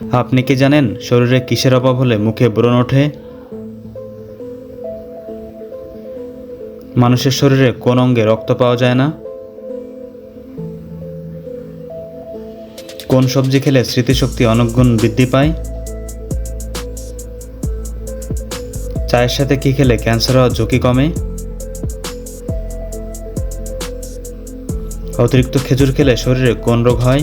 আপনি কি জানেন শরীরে কিসের অভাব হলে মুখে ব্রণ ওঠে? মানুষের শরীরে কোন অঙ্গে রক্ত পাওয়া যায় না? কোন সবজি খেলে স্মৃতিশক্তি অনেক গুণ বৃদ্ধি পায়? চায়ের সাথে কি খেলে ক্যান্সার হওয়ার ঝুঁকি কমে? অতিরিক্ত খেজুর খেলে শরীরে কোন রোগ হয়?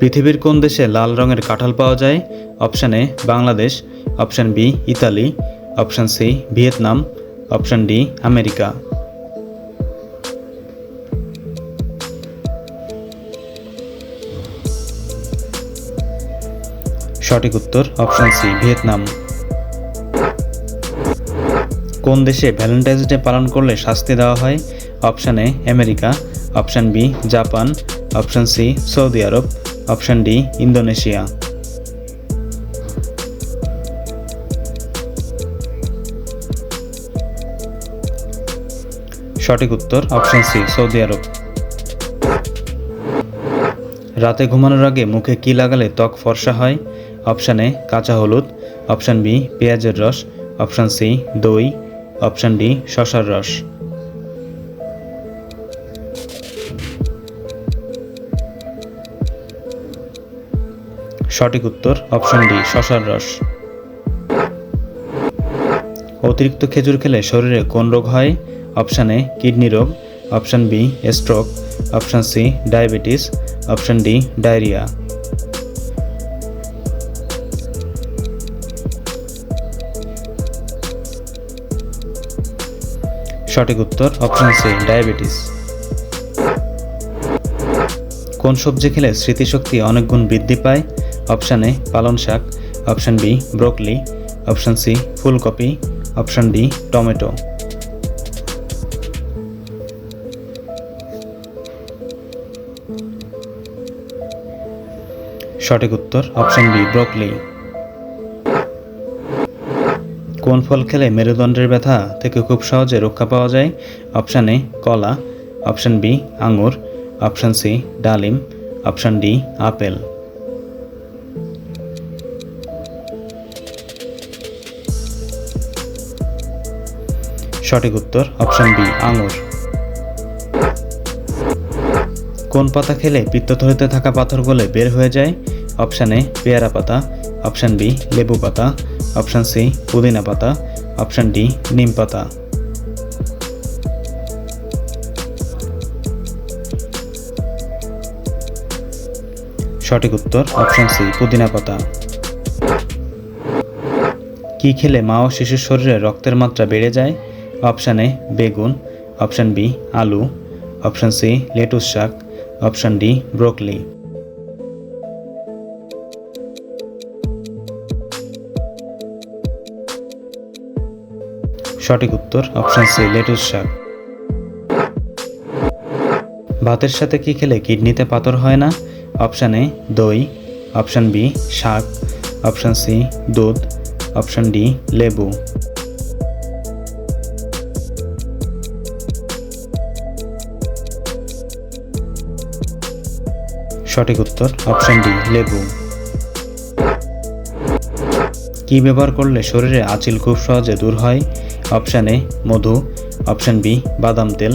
পৃথিবীর কোন দেশে লাল রঙের কাঁঠাল পাওয়া যায়? Option A, Bangladesh. Option B, Italy. Option C, Vietnam. Option D, America. সঠিক উত্তর, অপশান সি, ভিয়েতনাম। কোন দেশে ভ্যালেন্টাইন্স ডে পালন করলে শাস্তি দেওয়া হয়? Option A, America. Option B, Japan. Option C, Saudi Arab. Option D, Indonesia. সঠিক উত্তর, অপশান সি, সৌদি আরব। রাতে ঘুমানোর আগে মুখে কি লাগালে ত্বক ফর্সা হয়? অপশান এ, কাঁচা হলুদ। অপশান বি, পেঁয়াজের রস। অপশান সি, দই। অপশান ডি, শশার রস। সঠিক উত্তর অপশন ডি শশার রস। অতিরিক্ত খেজুর খেলে শরীরে কোন রোগ হয়? অপশান এ কিডনি রোগ। Option B stroke option C diabetes option D diarrhoea সঠিক উত্তর অপশান সি ডায়াবেটিস কোন সবজি খেলে স্মৃতিশক্তি অনেক গুণ বৃদ্ধি পায়? অপশান এ পালন শাক, option B broccoli, option C ফুলকপি, অপশান ডি টমেটো। সঠিক উত্তর অপশান বি ব্রোকলি। কোন ফল খেলে মেরুদণ্ডের ব্যথা থেকে খুব সহজে রক্ষা পাওয়া যায়? অপশান এ কলা, অপশান বি আঙুর, অপশান সি ডালিম, অপশান ডি আপেল। সঠিক উত্তর অপশন বি, আঙুর। কোন পাতা খেলে পিত্তথলিতে থাকা পাথর গলে বের হয়ে যায়? অপশান এ, পেয়ারা পাতা। অপশান বি, লেবু পাতা। অপশান সি, পুদিনা পাতা। অপশান ডি, নিম পাতা। সঠিক উত্তর অপশান সি, পুদিনা পাতা। কি খেলে মা ও শিশুর শরীরে রক্তের মাত্রা বেড়ে যায়? অপশান এ বেগুন। অপশান বি আলু। অপশান সি লেটুস শাক। অপশান ডি ব্রোকলি সঠিক উত্তর অপশান সি লেটুস শাক। ভাতের সাথে কি খেলে কিডনিতে পাথর হয় না? অপশান এ দই। অপশান বি শাক। অপশান সি দুধ। অপশান ডি লেবু। সঠিক উত্তর অপশন ডি লেবু। কি ব্যবহার করলে শরীরে আঁচিল খুব সহজে দূর হয়? অপশান এ মধু। অপশান বি বাদাম তেল।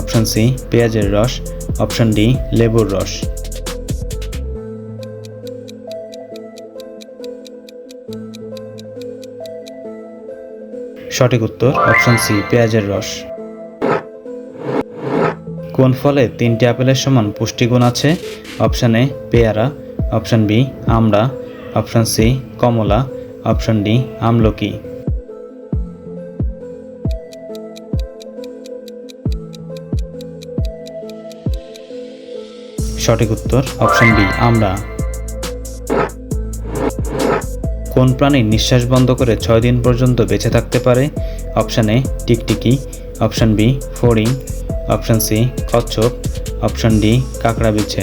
অপশান সি পেঁয়াজের রস। অপশান ডি লেবুর রস। সঠিক উত্তর অপশান সি পেঁয়াজের রস। কোন ফলে তিনটি আপেলের সমান পুষ্টিগুণ আছে? অপশান এ, পেয়ারা। অপশান বি, আমড়া। অপশান সি, কমলা। অপশান ডি, আমলকি। সঠিক উত্তর, অপশান বি, আমড়া। কোন প্রাণী নিঃশ্বাস বন্ধ করে ছয় দিন পর্যন্ত বেঁচে থাকতে পারে? অপশান এ, টিকটিকি। অপশান বি, ফড়িং। অপশান সি, কচ্ছপ। অপশন ডি কাঁকড়া বিছে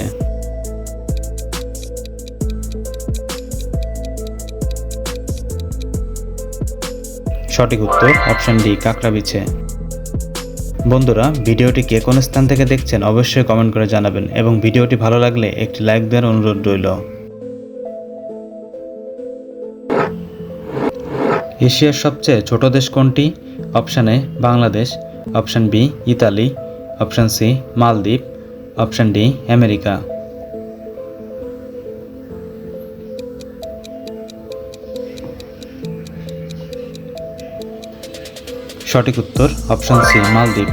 সঠিক উত্তর, অপশন ডি কাঁকড়া বিছে বন্ধুরা, ভিডিওটি কে কোন স্থান থেকে দেখছেন অবশ্যই কমেন্ট করে জানাবেন এবং ভিডিওটি ভালো লাগলে একটি লাইক দেওয়ার অনুরোধ রইল। এশিয়ার সবচেয়ে ছোট দেশ কোনটি? Option A, Bangladesh. Option B, Italy. Option C, Maldives. Option D, America. সঠিক উত্তর, অপশান সি, মালদ্বীপ।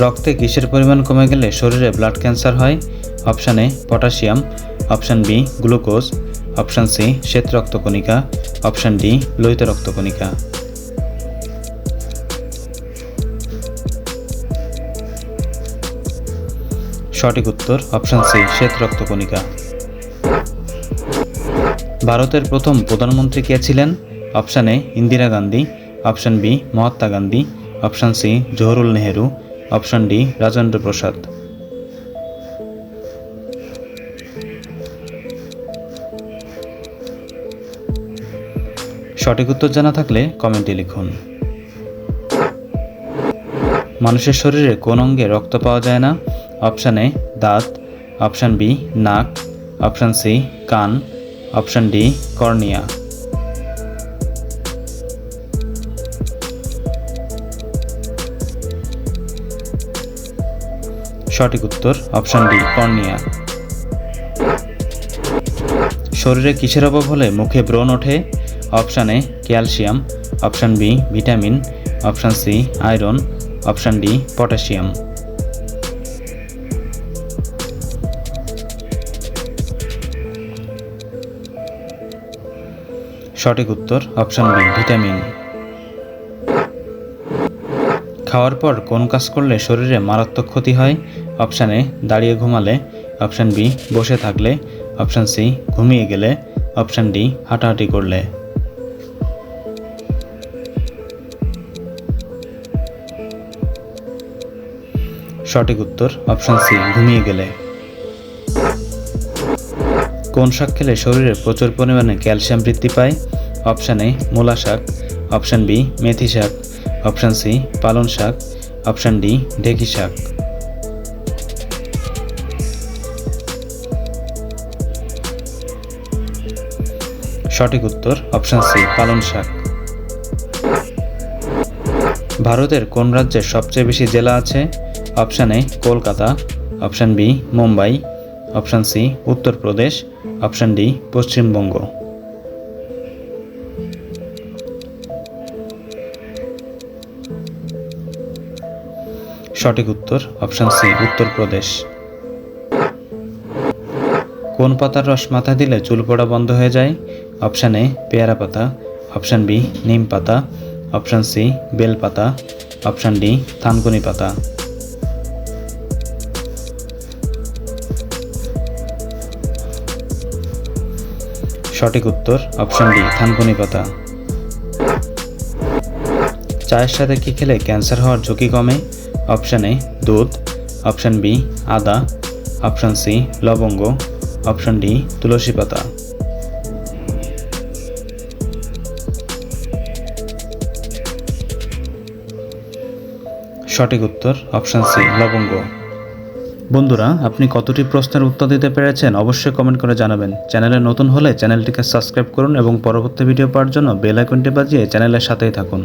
রক্তে কিসের পরিমাণ কমে গেলে শরীরে ব্লাড ক্যান্সার হয়। Option A, potassium. Option B, glucose. Option C, শ্বেত রক্তকণিকা। অপশান ডি, লোহিত রক্তকণিকা। সঠিক উত্তর অপশান সি শ্বেত রক্তকণিকা। ভারতের প্রথম প্রধানমন্ত্রী কে ছিলেন? Option A Indira Gandhi option B Mahatma Gandhi option C Jawaharlal Nehru option D Rajendra Prasad. সঠিক উত্তর জানা থাকলে কমেন্টে লিখুন। মানুষের শরীরে কোন অঙ্গে রক্ত পাওয়া যায় না। অপশান এ দাঁত। অপশান বি নাক। অপশান সি কান। Option D cornea. সঠিক উত্তর অপশান ডি কর্নিয়া। শরীরে কিসের অভাব হলে মুখে ব্রণ ওঠে? Option A calcium. Option B vitamin. Option C iron. Option D potassium. সঠিক উত্তর অপশান বি, ভিটামিন খাওয়ার পর কোন কাজ করলে শরীরে মারাত্মক ক্ষতি হয়? অপশান এ, দাঁড়িয়ে ঘুমালে। অপশান বি, বসে থাকলে। অপশান সি, ঘুমিয়ে গেলে। অপশান ডি, হাঁটাহাঁটি করলে। সঠিক উত্তর অপশান সি, ঘুমিয়ে গেলে। কোন শাক খেলে শরীরে প্রচুর পরিমাণে ক্যালসিয়াম বৃদ্ধি পায়? অপশান এ, মূলা শাক। অপশান বি, মেথি শাক। অপশান সি পালন শাক। অপশান ডি, ঢেকি শাক। সঠিক উত্তর, অপশান সি পালন শাক। ভারতের কোন রাজ্যের সবচেয়ে বেশি জেলা আছে? Option A, Kolkata. Option B, Mumbai. Option C, Uttar Pradesh, option D, Paschimbanga. সঠিক উত্তর, অপশান সি, উত্তরপ্রদেশ। কোন পাতার রস মাথা দিলে চুল পড়া বন্ধ হয়ে যায়? অপশান এ, পেয়ারা পাতা। অপশান বি, নিম পাতা। অপশান সি, বেল পাতা। অপশান ডি, থানকুনি পাতা। সঠিক উত্তর অপশন ডি থানকুনি পাতা চায়ের সাথে কি খেলে ক্যান্সার হওয়ার ঝুঁকি কমে? অপশান এ দুধ। অপশান বি আদা। অপশান সি লবঙ্গ। অপশান ডি তুলসী পাতা। সঠিক উত্তর অপশান সি লবঙ্গ। বন্ধুরা, আপনি কতটি প্রশ্নের উত্তর দিতে পেরেছেন অবশ্যই কমেন্ট করে জানাবেন। চ্যানেলে নতুন হলে চ্যানেলটিকে সাবস্ক্রাইব করুন এবং পরবর্তী ভিডিও পাওয়ার জন্য বেল আইকনটি বাজিয়ে চ্যানেলের সাথেই থাকুন।